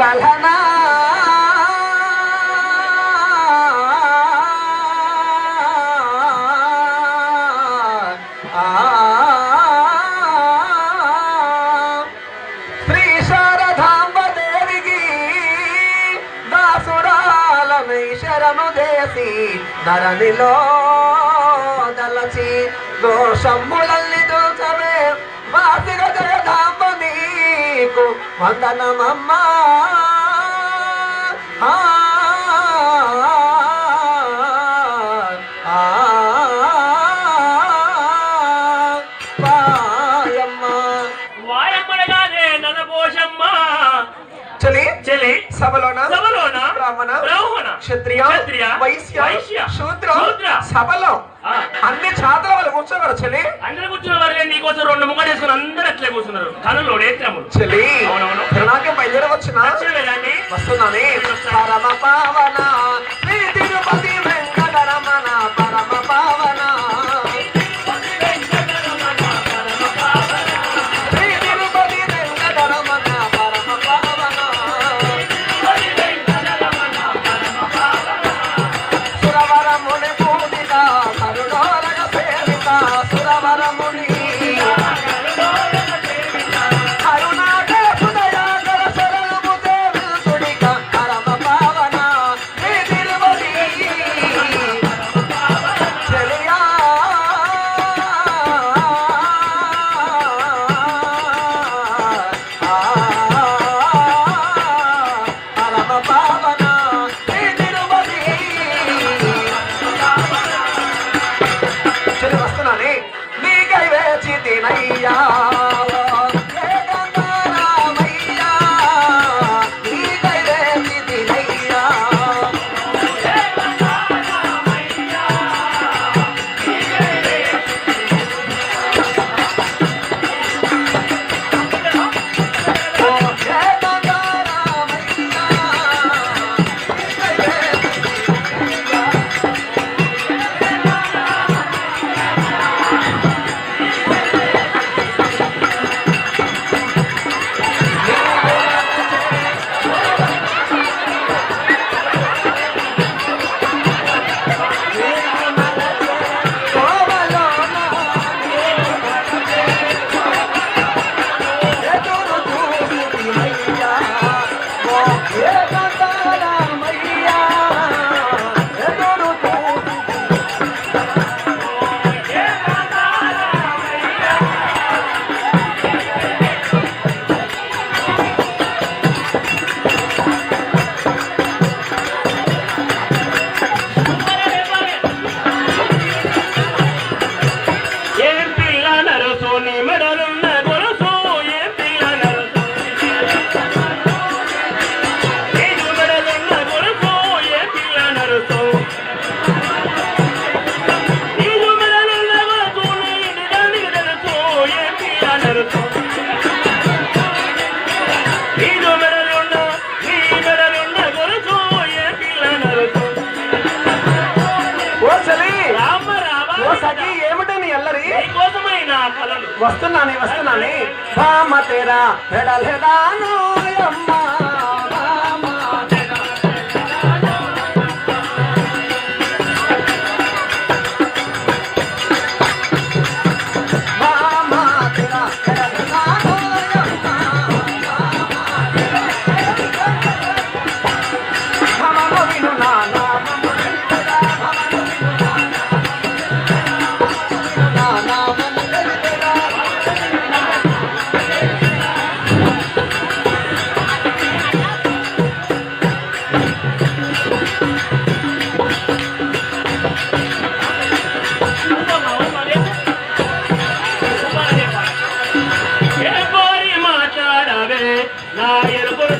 লাখানা ధరణిలో దళచి దోషముల వందనమమ్మా సభలోన సభలోన బ్రాహ్మణ బ్రాహ్మణ. క్షత్రియ క్షత్రియ. వైశ్య వైశ్య. శూద్ర శూద్ర. సభలో అన్ని ఛాతల వాళ్ళు కూర్చోవారు చెల్లి. అందరూ కూర్చున్న వారు నీకోసం రెండు ముంగడు చేసుకుని అందరూ అట్లే కూర్చున్నారు. కనులు నేత్రములు. చెల్లి అవునవును. తిరునాకే బయలుదేరి వచ్చిన వస్తున్నాను. వస్తున్నానే వస్తున్నానే. తేరా తెరా పెడలెదాను అమ్మా నావే నా ఎరుపుడు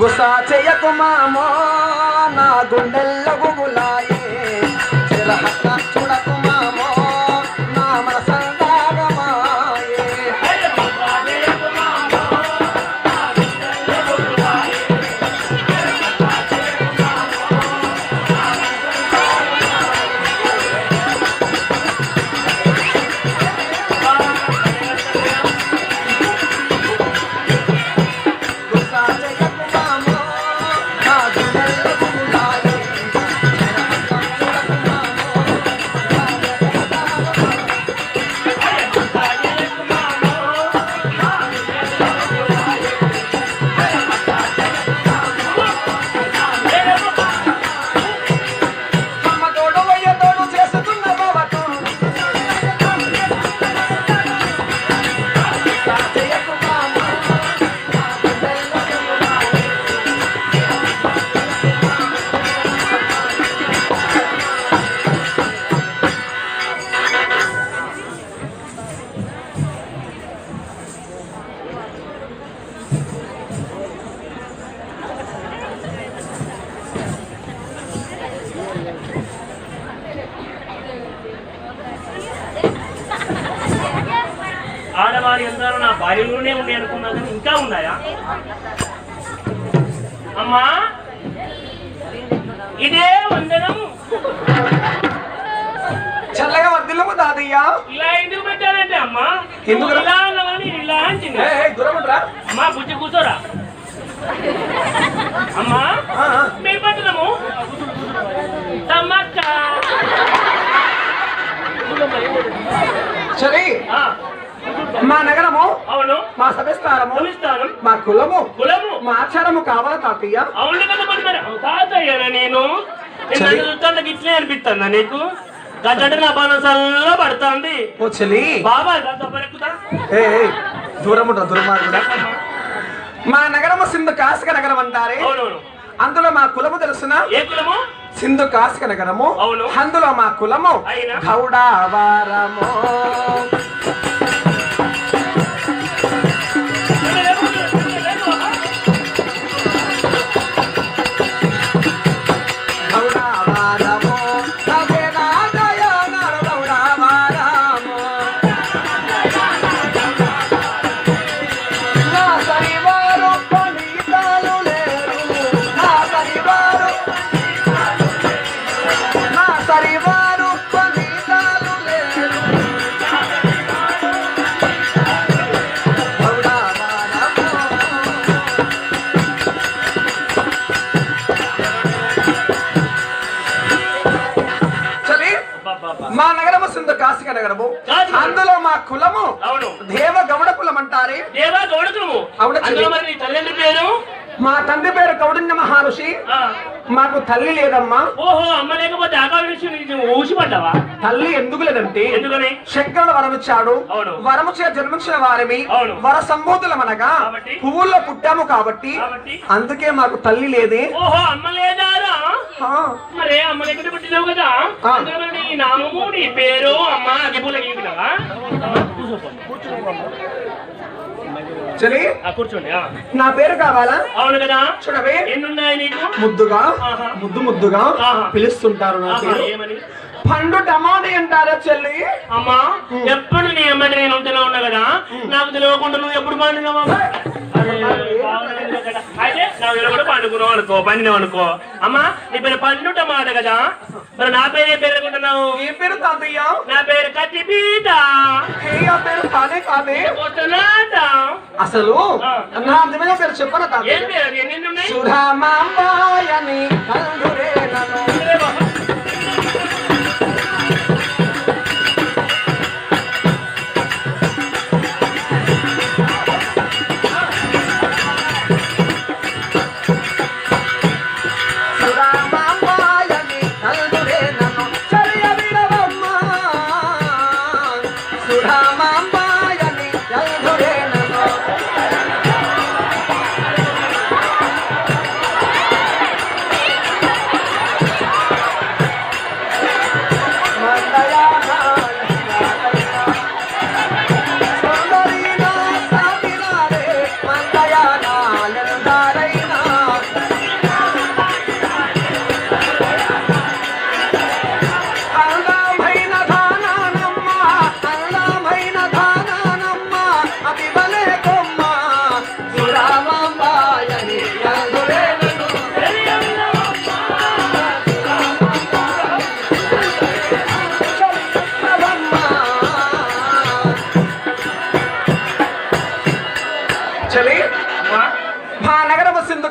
గుసా చెయ్యకు మామో నా గుండెల్లో ఇలా ఎందుకు పెట్టానంటే అమ్మా? ఎందుకు ఇలా అన్నావని నేను ఇలా అంచింది? అమ్మా బుజ్జి కూర్చోరా. అమ్మా. మీ పట్టణము సమ్మక్క సరే మా నగరము అవును. మా సభస్థానము భవిస్తాను మా కులము కులము. మా ఆచారము కావాలా తాతయ్య? అవును కదా మరి నేను? చూస్తాను ఇట్లే అనిపిస్తుందా నీకు? గడ్డ నా బాణసల్లో పడుతుంది. ఓ చెల్లి బాబా దబ్బరెక్కుతా ఏ ఏ, దూరం మా నగరము సింధు కాసిక నగరం అంటారే. అందులో మా కులము తెలుసునా? ఏ కులము? సింధు కాసిక నగరము. అవును. అందులో మా కులము. గౌడావారము. కాశిక. అందులో మా కులము అవును దేవ గౌడ కులం అంటారే దేవా గౌడకులము అవును, చెల్లి. అందులో మరి నీ తల్లి పేరు మా తండ్రి పేరు కౌడిన్య మహర్షి. మాకు తల్లి లేదమ్మా. ఓహో అమ్మ లేకపోతే ఊసిపడ్డావా? తల్లి ఎందుకు లేదంటే ఎందుకని? శంకరుడు వరమిచ్చాడు. అవును. వరము చే జన్మించిన వారిని అవును. వర సంబోధులమనగా కాబట్టి? పువ్వుల్లో పుట్టాము కాబట్టి? అందుకే మాకు తల్లి లేదే. ఓహో అమ్మ లేదారా మరే అమ్మ లేకుండా పుట్టినావు కదా? నీ నామము నీ పేరు అమ్మ అగిపూల గీకినావా కూర్చోండి. నా పేరు కావాలా? అవును కదా? చూడవే. ఎన్నున్నాయి నీకు? ముద్దుగా. ముద్దు ముద్దుగా? ఆహా. పిలుస్తుంటారు నా పేరు. పండు టమాటా అంటారా చెల్లి? అమ్మా ఎప్పుడు నీ అమ్మటి నేను ఉంటూనే ఉన్నా కదా? నాకు తెలియకుండా నువ్వు ఎప్పుడు పండుగవా అయితే నా వీళ్ళు కూడా పండుకున్నావు అనుకో పండినావు అనుకో. అమ్మా నీ పేరు పండు టమాట కదా? మరి నా పేరు ఏ పేరు అనుకుంటున్నావు? ఏ పేరు తాతయ్య. నా పేరు కత్తిపీట. ఏ ఆ పేరు కాదే. కాదే అసలు ఆ. నా నిజమైన పేరు చెప్పన ఏం తాతయ్య పేరు? ఎన్ని ఉన్నాయి? సుధామాంబాయని సుధామాంబాయని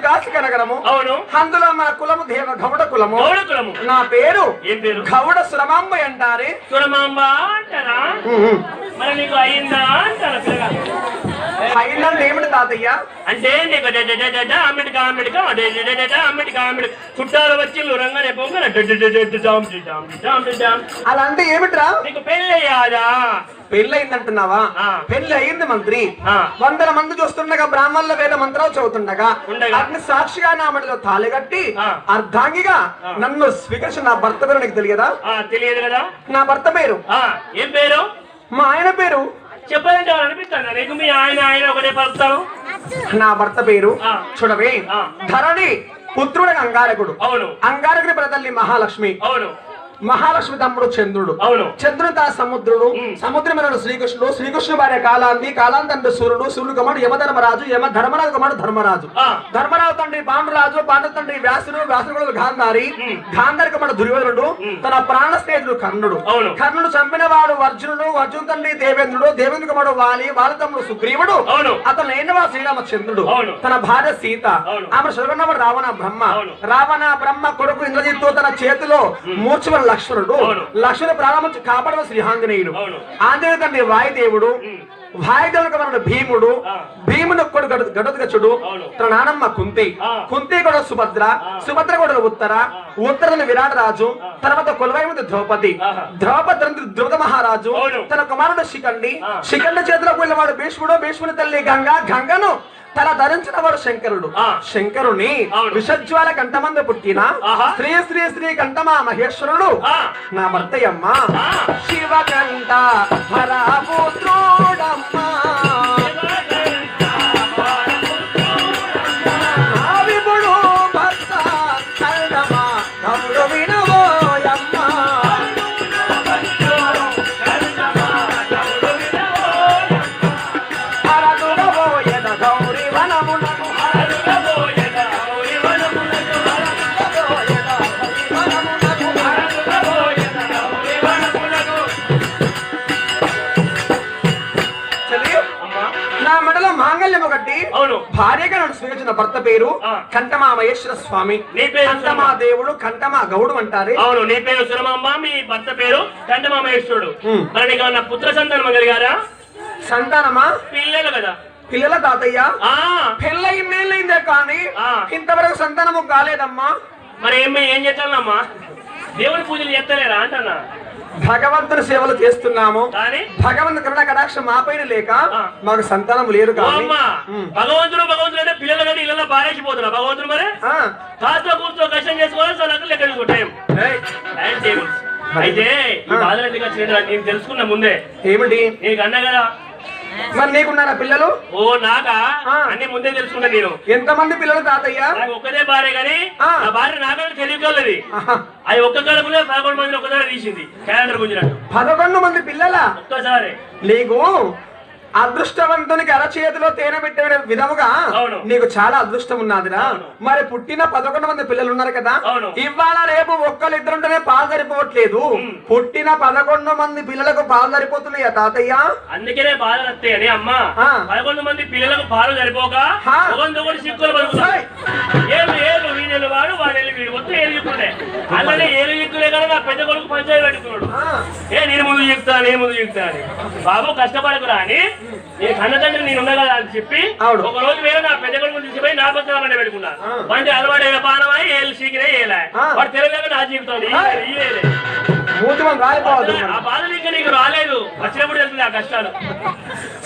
సింధు కాశిక నగరము. అవును. అందులో మన కులము దేవ గౌడ కులము. గౌడ కులము. నా పేరు ఏం పేరు? గౌడ సురమాంబ అంటారే. సురమాంబ అంటారా? మరి నీకు అయిందా అంటారా అయిందంటే ఏమిటి తాతయ్య అంటే అమెరికా అమెరికా అమెరికా అమెరికా చుట్టాలు వచ్చి రంగానే పొంగన. అలా అంటే ఏమిట్రా నీకు పెళ్ళయ్యాదా ఆ. పెళ్ళి అయింది మంత్రి. వందల మంది చూస్తుండగా బ్రాహ్మణుల వేద మంత్రాలు చదువుతుండగా ఉండగా. అగ్ని సాక్షిగా నా మెడలో తాళిగట్టి ఆ. అర్ధాంగిగా. నన్ను స్వీకరించిన నా భర్త పేరు నీకు తెలియదా ఆ, తెలియదు కదా నా భర్త పేరు ఆ, ఏం పేరు మా ఆయన పేరు చెప్పాలంటే అనిపిస్తాను నీకు మీ ఆయన ఆయన ఒకటే నా భర్త పేరు. చూడవే. ధరణి పుత్రుడు అంగారకుడు. అవును. అంగారకుడి ప్రతల్లి మహాలక్ష్మి. అవును. మహాలక్ష్మి తమ్ముడు చంద్రుడు అవును చంద్రుని తా సముద్రుడు. సముద్రమైన శ్రీకృష్ణుడు శ్రీకృష్ణుడు భార్య కాలాంతి కాలాంతి తండ్రి సూర్యుడు సూర్యుడు కుమారుడు యమధర్మరాజు యమ ధర్మరాజు కుమారుడు ధర్మరాజు. ధర్మరాజు తండ్రి పాండురాజు పాండు తండ్రి వ్యాసుడు వ్యాసుడు గాంధారి. గాంధారి కుమారుడు దుర్యోధనుడు. తన ప్రాణ స్నేహితుడు కర్ణుడు. కర్ణుడు చంపిన వాడు అర్జునుడు అర్జున్ తండ్రి దేవేంద్రుడు దేవేంద్ర కుమారుడు వాలి వాలి తమ్ముడు సుగ్రీవుడు. అతను లేనివా శ్రీరామచంద్రుడు అవును. తన భార్య సీత. ఆమె సురగొన్నవాడు రావణ బ్రహ్మ. రావణ బ్రహ్మ కొడుకు ఇంద్రజిత్తు తన చేతిలో మూర్చమైన లక్ష్మణుడు అవును. లక్ష్మణ ప్రాణం కాపాడవ శ్రీ ఆంజనేయుడు అవును. ఆంజనేయ తండ్రి వాయుదేవుడు. వాయుదేవుడు కుమారుడు భీముడు. భీముడు కొడు అవును. తన నానమ్మ కుంతి. కుంతి కూడా సుభద్ర. సుభద్ర కూడా ఉత్తర ఉత్తర విరాట్ రాజు తర్వాత కొలవైముది ద్రౌపది. ద్రౌపది ధ్రువ మహారాజు. తన కుమారుడు శిఖండి. శిఖండి చేతిలోకి వెళ్ళినవాడు భీష్ముడు భీష్ముని తల్లి గంగా గంగను తన ధరించిన వాడు శంకరుడు. శంకరుని. విషజ్వాల కంఠమందు పుట్టిన. శ్రీ శ్రీ శ్రీ కంఠమా మహేశ్వరుడు నా భర్తయ్యమ్మ ఆ. శివకంఠ హరపుత్రుడమ్మ నా స్వీకరించిన భర్త పేరు ఆ. కంఠమా మహేశ్వర స్వామి కంఠమా దేవుడు కంఠమా గౌడు అంటారే. అవును నీ పేరు సురమాంబ మీ భర్త పేరు కంఠమామేశ్వరుడు ఉమ్. మరి నీకు ఏమన్నా పుత్ర సంతానం కలిగారా? సంతానమా? పిల్లలు కదా. పిల్లల తాతయ్య? ఆ. పిల్ల ఇన్నేళ్ళైందే కానీ. ఇంతవరకు సంతానము కాలేదమ్మా. మరి ఏం ఏం చేస్తానమ్మా? దేవుని పూజలు చేస్తలేరా అంటన్నా భగవంతుని సేవలు చేస్తున్నాము కానీ భగవంతు కరుణ కటాక్షం మాపైన లేక. మాకు సంతానం లేరు కానీ. భగవంతుడు భగవంతుడు అంటే పిల్లలు కానీ ఇళ్ళలో పారేసిపోతున్నా భగవంతుడు మరి. కాస్త కూర్చో కష్టం చేసుకోవాలి లెక్క అయితే ఈ. బాధలు నేను తెలుసుకున్నా ముందే ఏమిటి నీకు అన్నా కదా మరి నీకున్నారా పిల్లలు? ఓ నాకా. అన్ని ముందే తెలుసుకున్నా నేను. ఎంతమంది పిల్లలు తాతయ్య? ఒక్కదే భార్య కానీ ఆ. నా భార్య నాకంటే తెలియగలది ఆహా. అది ఒక్క కడుపులో పదకొండు మందిని ఒక్కసారి తీసింది క్యాలెండర్ గుంజినట్టు పదకొండు మంది పిల్లల? ఒక్కసారి. నీకు అదృష్టవంతునికి అరచేతిలో తేనె పెట్టే విధముగా అవును. నీకు చాలా అదృష్టం ఉన్నదిరా. మరి పుట్టిన పదకొండు మంది పిల్లలు ఉన్నారు కదా. అవును. ఇవాళ రేపు ఒక్కరు ఇద్దరుంటేనే పాలు సరిపోవట్లేదు. పుట్టిన పదకొండు మంది పిల్లలకు పాలు సరిపోతున్నాయా తాతయ్య? అందుకనే బాధలు వస్తాయి అని అమ్మ. పదకొండు మంది పిల్లలకు పాలు సరిపోక వాడు వీడు మొత్తం ఏళ్ళు చిక్కులే అలానే చిక్కులే కదా నా పెద్ద కొడుకు పంచాయతీ పెట్టుకున్నాడు. ఏ నేను ముందు చెప్తా నేను ముందు చెప్తా అని బాబు కష్టపడకురా అని నేను కన్న తండ్రి నేను ఉన్నా కదా అని చెప్పి. ఒక రోజు వేరే నా పెద్ద కొడుకు తీసుకుపోయి నా పక్కన మండే పెట్టుకున్నా. ఆ. మంచి అలవాడైన పానమై ఏళ్ళు సీకిరే ఏలే. వాడు తెలియక నా జీవితం ఆ బాధలు ఇంకా నీకు రాలేదు. వచ్చినప్పుడు ఆ కష్టాలు.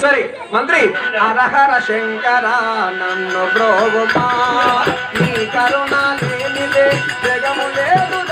సరే మంత్రి. హరహర శంకర నన్ను బ్రోగుమా నీ కరుణ లేనిదే జగము లేదుగా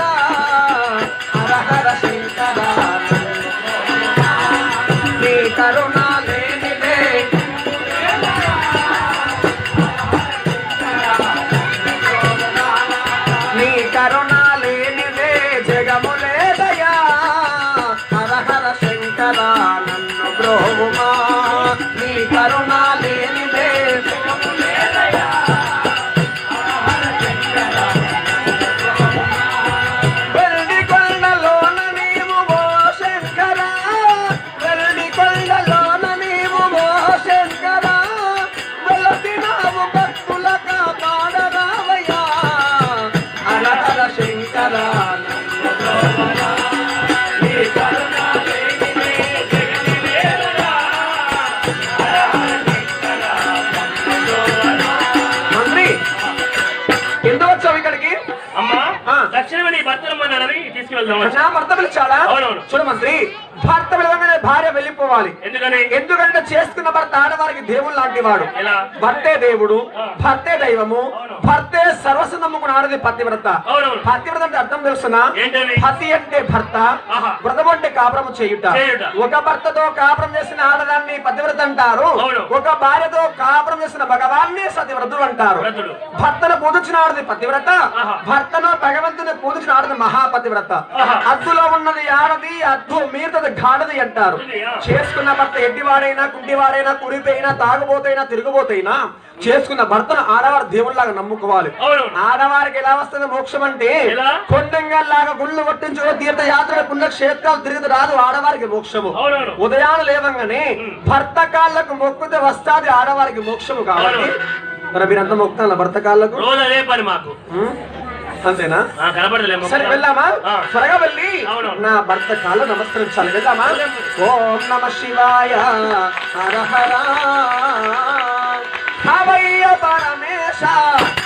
భర్త పిలిచాడా. చూడు మంత్రి భర్త పిలవగానే భార్య వెళ్ళిపోవాలి ఎందుకంటే చేసుకున్న భర్త ఆడవారికి దేవుడు లాంటి వాడు భర్తే దేవుడు. భర్తే దైవము. భర్తే సర్వస్వం నమ్ముకున్న ఆడది పతివ్రత పతివ్రత అంటే అర్థం తెలుసునా ఏంటది పతి అంటే భర్త. వ్రతం అంటే కాపురం చేయుట. ఒక భర్తతో కాపురం చేసిన ఆడదాన్ని పతివ్రత అంటారు. ఒక భార్యతో కాపురం చేసిన భగవాన్ని సతివ్రతుడు అంటారు. భర్తను పూజించిన ఆడది పతివ్రత. భర్తను భగవంతుని పూజించిన ఆడది మహాపతివ్రత. అద్దులో ఉన్నది ఆడది అద్దు మీరుతది గాడది అంటారు. చేసుకున్న భర్త ఎడ్డివాడైనా కుంటివాడైనా కురిపోయినా తాగుబోతైనా తిరుగుబోతైనా చేసుకున్న భర్తను ఆడవారు దేవుళ్ళలాగా నమ్ముకోవాలి. ఆడవారికి ఎలా వస్తుంది మోక్షం అంటే ఎలా? కొండంగల్లాగా గుళ్ళు కొట్టించు తీర్థయాత్ర పుణ్యక్షేత్రాలు తిరిగి రాదు ఆడవారికి మోక్షము. ఉదయాన లేవంగానే భర్త కాళ్ళకు మొక్కుతే వస్తాది ఆడవారికి మోక్షము కాబట్టి. మరి మీరంతా మొక్కుతారా భర్త కాళ్ళకు? మాకు? అంతేనా? సరే వెళ్దామా? ఆ. త్వరగా వెళ్ళి. నా భర్త కాళ్ళు నమస్కరించాలి. వెళ్దామా? ఓం నమ శివాయ. హర హర. 上。